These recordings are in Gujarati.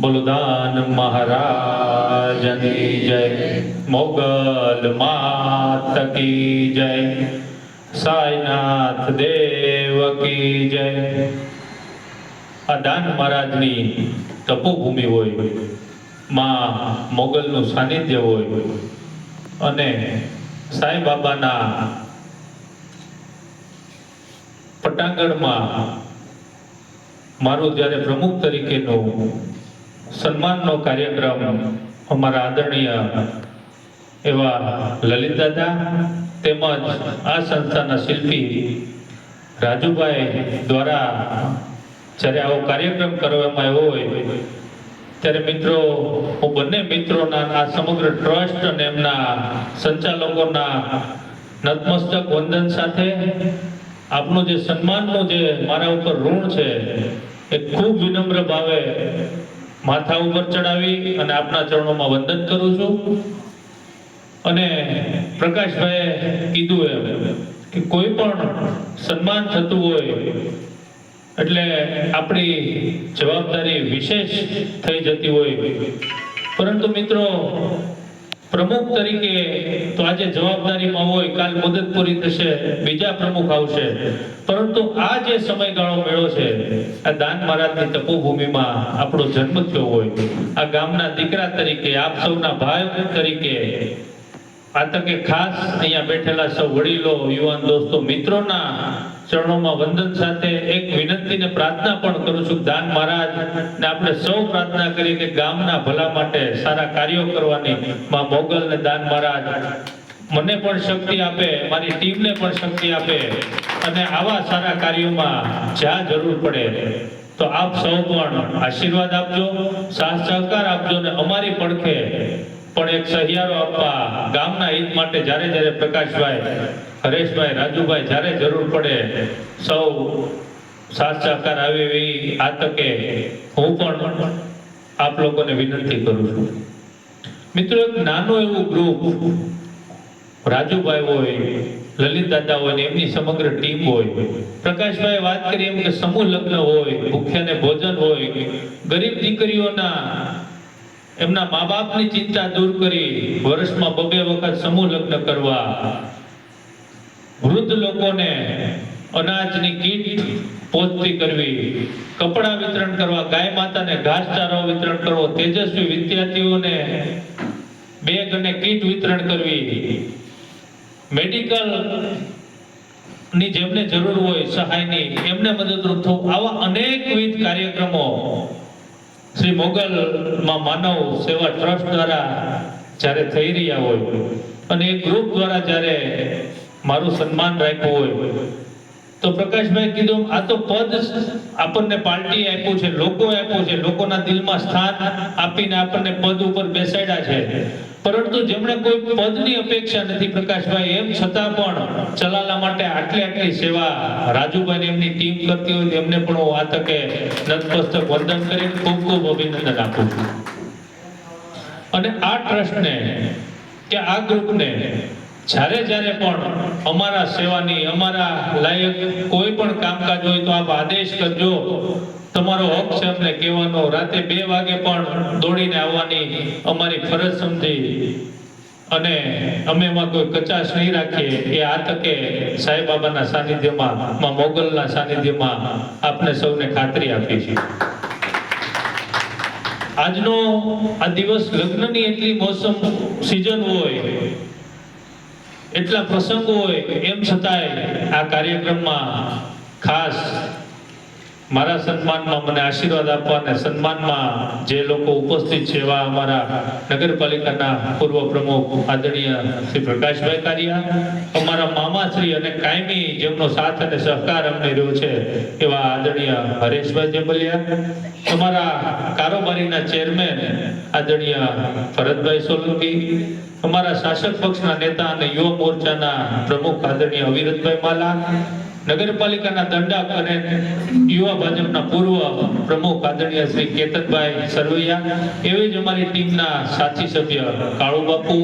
બલુદાન મહારાજની જય. મોગલ માત કી જય. સાઈનાથ દેવ કી જય. આ દાન મહારાજની તપોભૂમિ હોય, માં મોગલનું સાનિધ્ય હોય, અને સાંઈ બાબાના પટાંગણમાં મારું જ્યારે પ્રમુખ તરીકેનો સન્માનનો કાર્યક્રમ અમારા આદરણીય એવા લલિત દાદા તેમજ આ સંસ્થાના શિલ્પી રાજુભાઈ દ્વારા જ્યારે આવો કાર્યક્રમ કરવામાં આવ્યો હોય, ત્યારે મિત્રો, હું બંને મિત્રોના આ સમગ્ર ટ્રસ્ટ અને એમના સંચાલકોના નતમસ્તક વંદન સાથે આપનું જે સન્માનનું જે મારા ઉપર ઋણ છે, એ ખૂબ વિનમ્ર ભાવે માથા ઉપર ચડાવી અને આપના ચરણોમાં વંદન કરું છું. અને પ્રકાશભાઈએ કીધું એમ કે કોઈ પણ સન્માન થતું હોય, એટલે આપણી જવાબદારી વિશેષ થઈ જતી હોય. પરંતુ મિત્રો પ્રમુખ તરીકે તો આજે જવાબદારીમાં હોય, કાલ મુદત પૂરી થશે, બીજા પ્રમુખ આવશે. પરંતુ આ જે સમયગાળો મેળો છે, આ દાન મહારાજની તપોભૂમિમાં આપણો જન્મ થયો હોય. આ ગામના દીકરા તરીકે, આપ સૌના ભાઈ તરીકે, આ તકે ખાસ અહીંયા બેઠેલા સૌ વડીલો, યુવાન દોસ્તો, મિત્રોના ચરણોમાં વંદન સાથે એક વિનંતી ને પ્રાર્થના પણ કરું છું. દાન મહારાજ, ને આપણે સૌ પ્રાર્થના કરી કે ગામના ભલા માટે સારા કાર્યો કરવાની માં મોગલ ને દાન મહારાજ. મને પણ શક્તિ આપે, મારી ટીમને પણ શક્તિ આપે અને આવા સારા કાર્યોમાં જ્યાં જરૂર પડે તો આપ સૌ પણ આશીર્વાદ આપજો, સાથ સહકાર આપજો ને અમારી પડખે પણ એક સહિયારો આપવા ગામના હિત માટે જ્યારે જ્યારે પ્રકાશભાઈ, હરેશભાઈ, રાજુભાઈ જ્યારે જરૂર પડે, સૌ સાથ સહકાર આવે એવી આ તકે હું પણ આપ લોકોને વિનંતી કરું છું. મિત્રો, એક નાનું એવું ગ્રુપ રાજુભાઈ હોય લલિત દાદા હોય એમની સમગ્ર ટીમ હોય. પ્રકાશભાઈ વાત કરી એમ કે સમૂહ લગ્ન હોય, ભૂખ્યાને ભોજન હોય, ગરીબ દીકરીઓના એમના મા બાપની ચિંતા દૂર કરી વર્ષમાં બબે વખત સમૂહ લગ્ન કરવા. વૃદ્ધ લોકોને અનાજની કીટ પહોંચતી કરવી, કપડા વિતરણ કરવા, ગાય માતાને ઘાસચારો વિતરણ કરવો, તેજસ્વી વિદ્યાર્થીઓને બેગ અને કીટ વિતરણ કરવી. મેડિકલની જેમને જરૂર હોય સહાયની એમને મદદરૂપ થવું. આવા અનેકવિધ કાર્યક્રમો શ્રી મોગલમાં માનવ સેવા ટ્રસ્ટ દ્વારા જ્યારે થઈ રહ્યા હોય અને એ ગ્રુપ દ્વારા જ્યારે મારું સન્માન રાખ્યું હોય, તો પ્રકાશભાઈ કીધું, આ તો પદ આપણને પાર્ટી આપ્યું છે લોકો આપ્યું છે, લોકોના દિલમાં સ્થાન આપીને આપણને પદ ઉપર બેસાડ્યા છે. પરંતુ જેમણે કોઈ પદની અપેક્ષા નથી પ્રકાશભાઈ, એમ છતાં પણ ચલાલા માટે આટલી આટલી સેવા રાજુભાઈ એમની ટીમ કરતી હોય, એમને પણ હું આ તકે નતમસ્તક વંદન કરી ખૂબ ખૂબ અભિનંદન આપું છું. અને આ ટ્રસ્ટને કે આ ગ્રુપને જ્યારે જ્યારે પણ અમારા સેવાની, અમારા લાયક કોઈ પણ કામકાજ હોય તો આપ આદેશ કરજો તમારો હક છે કહેવાનો રાતે બે વાગે પણ દોડીને આવવાની અમારી ફરજ સમજી. અને અમે એમાં કોઈ કચાશ નહીં રાખીએ. એ આ તકે સાંઈ બાબાના સાનિધ્યમાં મોગલના સાનિધ્યમાં આપને સૌને ખાતરી આપી છે આજનો આ દિવસ લગ્નની એટલી મોસમ સિઝન હોય, એટલા પ્રસંગો હોય, એમ છતાંય આ કાર્યક્રમમાં ખાસ મારા સન્માનમાં મને આશીર્વાદ આપવા અને સન્માનમાં જે લોકો ઉપસ્થિત છે એવા અમારા નગરપાલિકાના પૂર્વ પ્રમુખ આદરણીય શ્રી પ્રકાશભાઈ કારિયા, અમારા મામાશ્રી અને કાયમી જેમનો સાથ અને સહકાર અમને રહ્યો છે એવા આદરણીય હરેશભાઈ જેબલિયા, અમારા કારોબારીના ચેરમેન આદરણીય ભરતભાઈ સોલંકી, અમારા શાસક પક્ષના નેતા અને યુવા મોરચાના પ્રમુખ આદરણીય અવિરતભાઈ માલા નગરપાલિકાના દંડક અને યુવા ભાજપના પૂર્વ પ્રમુખ આદરણીય શ્રી કેતનભાઈ સરવૈયા એવી જ અમારી ટીમના સાથી સભ્ય કાળુ બાપુ,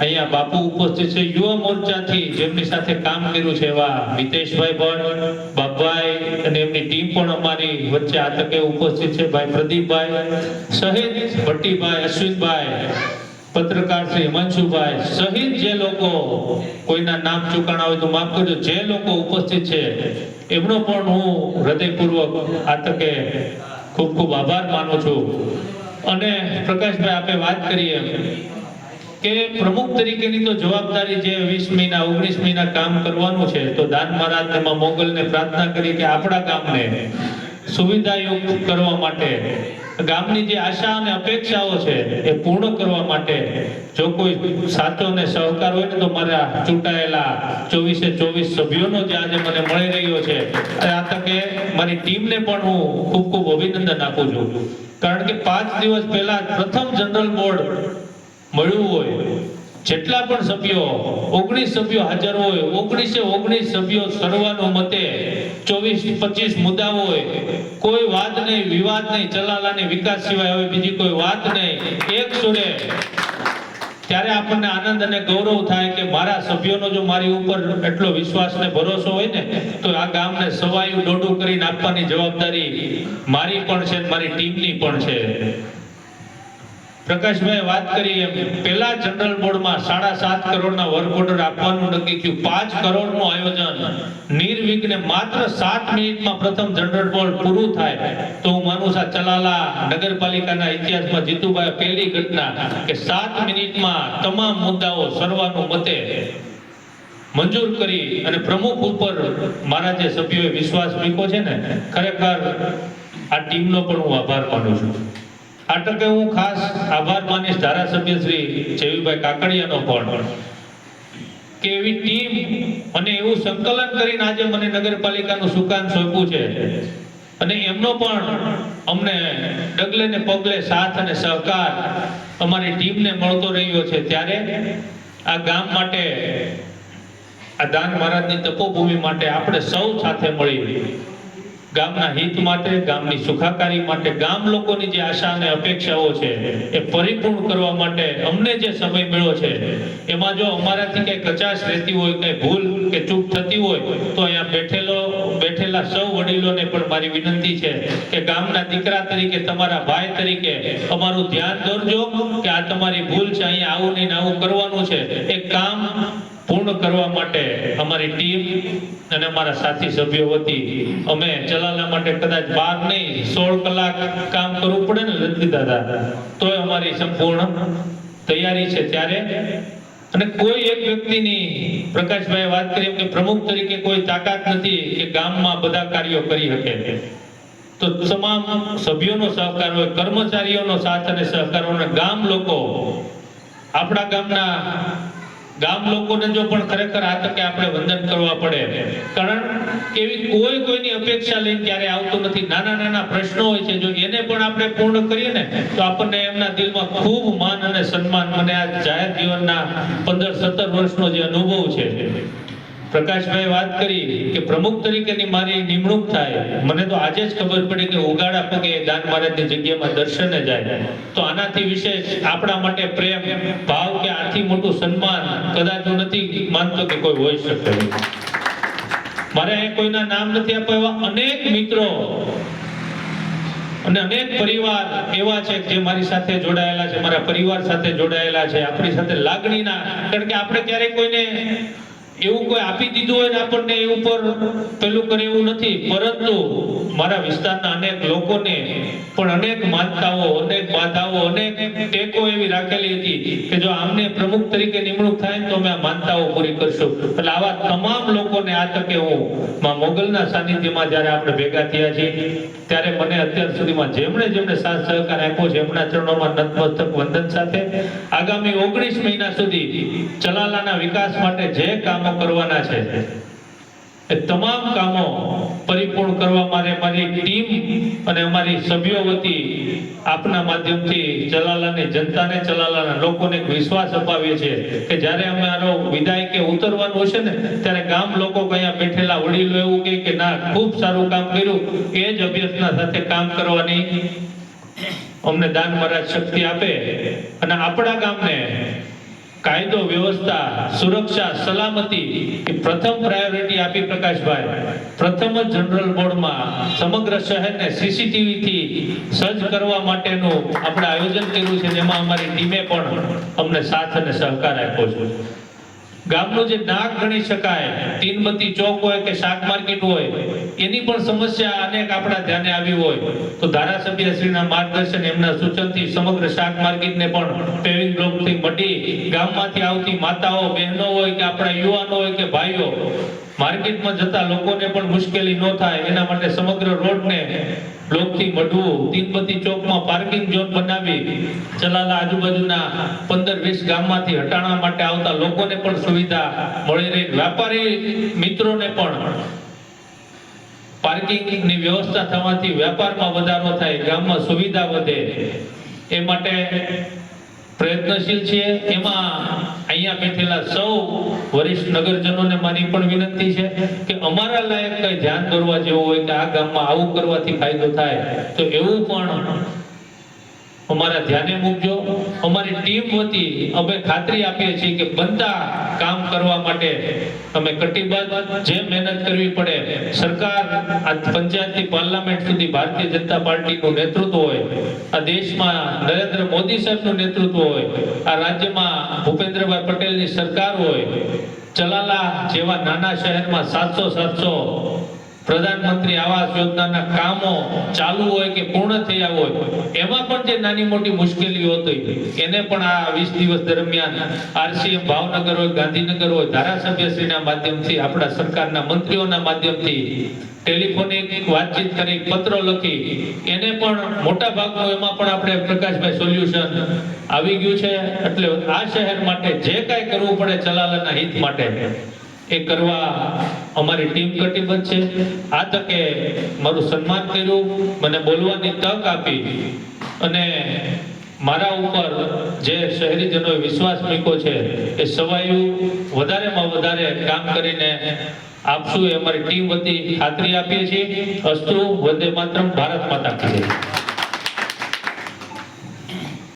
અહીંયા બાપુ ઉપસ્થિત છે. યુવા મોરચાથી જેમની સાથે કામ કર્યું છે એવા મિતેશભાઈ ભટ્ટ, બાપભાઈ અને એમની ટીમ પણ અમારી વચ્ચે આ તકે ઉપસ્થિત છે. ભાઈ પ્રદીપભાઈ સહિત ભટ્ટીભાઈ, અશ્વિનભાઈ પત્રકાર શ્રી હિમાંશુભાઈ સહિત જે લોકો કોઈના નામ ચૂકાણા હોય તો માફ કરજો, જે લોકો ઉપસ્થિત છે, એમનો પણ હું હૃદયપૂર્વક આ તકે ખૂબ ખૂબ આભાર માનું છું. અને પ્રકાશભાઈ, આપે વાત કરીએ કે પ્રમુખ તરીકેની તો જવાબદારી જે વીસ મહિના ઓગણીસ મહિના કામ કરવાનું છે, તો દાન મહારાજ એમાં મોગલને પ્રાર્થના કરી કે આપણા કામને સુવિધાયુક્ત કરવા માટે ગામની જે આશા અને અપેક્ષાઓ છે એ પૂર્ણ કરવા માટે જો કોઈ સાચો અને સહકાર હોય ને તો મારા ચૂંટાયેલા ચોવીસે ચોવીસ સભ્યોનો જે આજે મને મળી રહ્યો છે આ તકે મારી ટીમને પણ હું ખૂબ ખૂબ અભિનંદન આપું છું. કારણ કે પાંચ દિવસ પહેલા પ્રથમ જનરલ બોર્ડ મળ્યું હોય જેટલા પણ સભ્યો ઓગણીસ સભ્યો હાજર હોય, ઓગણીસે ઓગણીસ સભ્યો સર્વાનુમતે ચોવીસ પચીસ મુદ્દાઓ હોય, કોઈ વાત નહીં, વિવાદ નહીં, ચલાલાની વિકાસ સિવાય હવે બીજી કોઈ વાત નહીં. એક સુરે ત્યારે આપણને આનંદ અને ગૌરવ થાય કે મારા સભ્યોનો જો મારી ઉપર એટલો વિશ્વાસ ને ભરોસો હોય ને, તો આ ગામને સવાયું દોડું કરીને આપવાની જવાબદારી મારી પણ છે મારી ટીમની પણ છે. પ્રકાશભાઈ વાત કરી એમ પહેલા જનરલ બોર્ડમાં સાડા સાત કરોડના વર્ક ઓર્ડર આપવાનું નક્કી થયું. પાંચ કરોડનું આયોજન. નિર્વિઘ્ને માત્ર સાત મિનિટમાં પ્રથમ જનરલ બોર્ડ પૂરું થાય. તો હું માનું છું ચલાલા નગરપાલિકાના ઇતિહાસમાં જીતુભાઈ પહેલી ઘટના કે સાત મિનિટમાં તમામ મુદ્દાઓ સર્વાનુમતે મંજૂર કરી અને પ્રમુખ ઉપર મારા જે સભ્યોએ વિશ્વાસ મૂક્યો છે ને, ખરેખર આ ટીમનો પણ હું આભાર માનું છું. આ હું ખાસ આભાર માનીશ ધારાસભ્ય શ્રી જેવીભાઈ કાકડિયાનો પણ કે એવી ટીમ અને એવું સંકલન કરીને આજે મને નગરપાલિકાનું સુકાન સોંપ્યું છે. અને એમનો પણ અમને ડગલે ને પગલે સાથ અને સહકાર અમારી ટીમને મળતો રહ્યો છે ત્યારે આ ગામ માટે, આ દાન મહારાજની તપોભૂમિ માટે આપણે સૌ સાથે મળી ગામના હિત માટે, ગામની સુખાકારી માટે, ગામ લોકોની જે આશા અને અપેક્ષાઓ છે, એ પરિપૂર્ણ કરવા માટે અમને જે સમય મળ્યો છે, એમાં જો અમારાથી કઈ કચાશ રહેતી હોય, કઈ ભૂલ કે ચૂક થતી હોય, તો અહીંયા બેઠેલો, બેઠેલા સૌ વડીલોને પણ મારી વિનંતી છે કે ગામના દીકરા તરીકે, તમારા ભાઈ તરીકે અમારું ધ્યાન દોરજો કે આ તમારી ભૂલ છે, અહીંયા આવું નહીં આવું કરવાનું છે. એ કામ પૂર્ણ કરવા માટે અમારી ટીમ અને અમારા સાથી સભ્યો વતી અમે ચલાલા માટે કદાચ બાર નહીં, સોળ કલાક કામ કરવું પડે ને લખી દાદા, તોય અમારી સંપૂર્ણ તૈયારી છે ત્યારે. અને કોઈ એક વ્યક્તિની પ્રકાશભાઈ વાત કરી કે પ્રમુખ તરીકે કોઈ તાકાત નથી કે ગામમાં બધા કાર્યો કરી શકે. તો તમામ સભ્યોનો સહકાર હોય, કર્મચારીઓનો સાથ અને સહકાર ગામ લોકો, આપણા ગામના ગામ લોકોને જો પણ ખરેખર આ તકે આપણે વંદન કરવા પડે, કારણ કે એવી કોઈ કોઈની અપેક્ષા લઈને ક્યારે આવતું નથી. નાના નાના પ્રશ્નો હોય છે, જો એને પણ આપણે પૂર્ણ કરીએ ને, તો આપણને એમના દિલમાં ખૂબ માન અને સન્માન. મને આ જાહેર જીવનના પંદર, સત્તર વર્ષનો જે અનુભવ છે પ્રકાશભાઈ વાત કરી કે પ્રમુખ તરીકેની મારી નિમણૂક થાય. મને તો આજે જ ખબર પડી કે ઉગાડા પગે દાન મહારાજની જગ્યામાં દર્શને જાય. તો આનાથી વિશેષ આપણા માટે પ્રેમ, ભાવ કે આથી મોટું સન્માન કદાચ હું નથી માનતો કે કોઈ હોઈ શકે. મારે અહીંયા કોઈના નામ નથી આપવા એવા અનેક મિત્રો અને અનેક પરિવાર એવા છે જે મારી સાથે જોડાયેલા છે, મારા પરિવાર સાથે જોડાયેલા છે, આપણી સાથે લાગણીના. કારણ કે આપણે ક્યારેય કોઈને એવું કોઈ આપી દીધું હોય ને આપણને એ ઉપર પેલું કરે એવું નથી. પરંતુ મારા વિસ્તારના અનેક લોકોને પણ અનેક માનતાઓ, અનેક બાધાઓ, અનેક ટેકો એવી રાખેલી હતી કે જો આમને પ્રમુખ તરીકે નિમણૂક થાય તો અમે આ માનતાઓ પૂરી કરશું. એટલે આવા તમામ લોકોને આ તકે હું માં મોગલના સાનિધ્યમાં જ્યારે આપણે ભેગા થયા છીએ, ત્યારે મને અત્યાર સુધીમાં જેમણે જેમણે સાથ સહકાર આપ્યો છે, એમના ચરણોમાં નતમસ્તક વંદન સાથે, આગામી ઓગણીસ મહિના સુધી ચલાલાના વિકાસ માટે જે કામો કરવાના છે. તમામ કામો પરિપૂર્ણ કરવા માટે મારી ટીમ અને અમારી સભ્યો વતી આપના માધ્યમથી ચલાલાને જનતાને ચલાલાના લોકોને વિશ્વાસ અપાવીએ છીએ કે જ્યારે અમે આનો વિદાય કે ઉતરવાનું હશે ને, ત્યારે ગામ લોકો કયા બેઠેલા વડીલો એવું કે ના, ખૂબ સારું કામ કર્યું, એ જ અભ્યાસના સાથે કામ કરવાની અમને દાન મહારાજ શક્તિ આપે અને આપણા ગામને કાયદો, વ્યવસ્થા, સુરક્ષા, સલામતી એ પ્રથમ પ્રાયોરિટી આપી પ્રકાશભાઈ. પ્રથમ જ જનરલ બોર્ડમાં સમગ્ર શહેરને સીસીટીવી થી સજ્જ કરવા માટેનું આપણે આયોજન કર્યું છે, જેમાં અમારી ટીમે પણ અમને સાથ અને સહકાર આપ્યો છે. ગામનું જે નાક ગણી શકાય તીનબત્તી ચોક હોય કે શાક માર્કેટ હોય, એની પણ સમસ્યા અનેક આપણા ધ્યાને આવી હોય. તો ધારાસભ્ય શ્રીના માર્ગદર્શન એમના સૂચનથી સમગ્ર શાક માર્કેટને પણ પેવિંગ બ્લોકથી મટી ગામમાંથી આવતી માતાઓ, બહેનો હોય કે આપણા યુવાનો હોય કે ભાઈઓ માર્કેટમાં જતા લોકોને પણ મુશ્કેલી ન થાય. એના માટે સમગ્ર રોડને બ્લોકથી મઢવું. તીનબત્તી ચોકમાં પાર્કિંગ ઝોન બનાવી ચલાલા આજુબાજુના પંદર વીસ ગામમાંથી હટાણવા માટે આવતા લોકોને પણ સુવિધા મળી રહી. વ્યાપારી મિત્રોને પણ પાર્કિંગની વ્યવસ્થા થવાથી વ્યાપારમાં વધારો થાય, ગામમાં સુવિધા વધે. એ માટે પ્રયત્નશીલ છીએ. એમાં અહીંયા બેઠેલા સૌ વરિષ્ઠ નગરજનોને મારી પણ વિનંતી છે કે અમારા લાયક કઈ ધ્યાન દોરવા જેવું હોય કે આ ગામમાં આવું કરવાથી ફાયદો થાય, તો એવું પણ અમારા ધ્યાને મૂકજો. અમારી ટીમ વતી અમે ખાતરી આપીએ છીએ કે બનતા કામ કરવા માટે અમે કટિબદ્ધ, જે મહેનત કરવી પડે, સરકાર આ પંચાયતથી પાર્લામેન્ટ સુધી ભારતીય જનતા પાર્ટીનું નેતૃત્વ હોય, આ દેશમાં નરેન્દ્ર મોદી સાહેબનું નેતૃત્વ હોય, આ રાજ્યમાં ભૂપેન્દ્રભાઈ પટેલની સરકાર હોય, ચલાલા જેવા નાના શહેરમાં સાતસો સાતસો પ્રધાનમંત્રી આવાસ યોજનાના કામો ચાલુ હોય કે પૂર્ણ થયા હોય, એમાં પણ જે નાની મોટી મુશ્કેલીઓ હતી, એને પણ આ વીસ દિવસ દરમિયાન આરસીએમ, ભાવનગર હોય, ગાંધીનગર હોય, ધારાસભ્યશ્રીના માધ્યમથી, આપણા સરકારના મંત્રીઓના માધ્યમથી ટેલિફોનિક વાતચીત કરી પત્રો લખી, એને પણ મોટા ભાગનું એમાં પણ આપણે પ્રકાશભાઈ સોલ્યુશન આવી ગયું છે. એટલે આ શહેર માટે જે કાંઈ કરવું પડે ચલાલાના હિત માટે એ કરવા અમારી ટીમ કટિબદ્ધ છે. આ તકે મારું સન્માન કર્યું, મને બોલવાની તક આપી અને મારા ઉપર જે શહેરીજનોએ વિશ્વાસ મૂક્યો છે, એ સવાયું વધારેમાં વધારે કામ કરીને આપશું એ અમારી ટીમ વતી ખાતરી આપીએ છીએ. અસ્તુ વંદે માત્રમ ભારત માતા કી જય.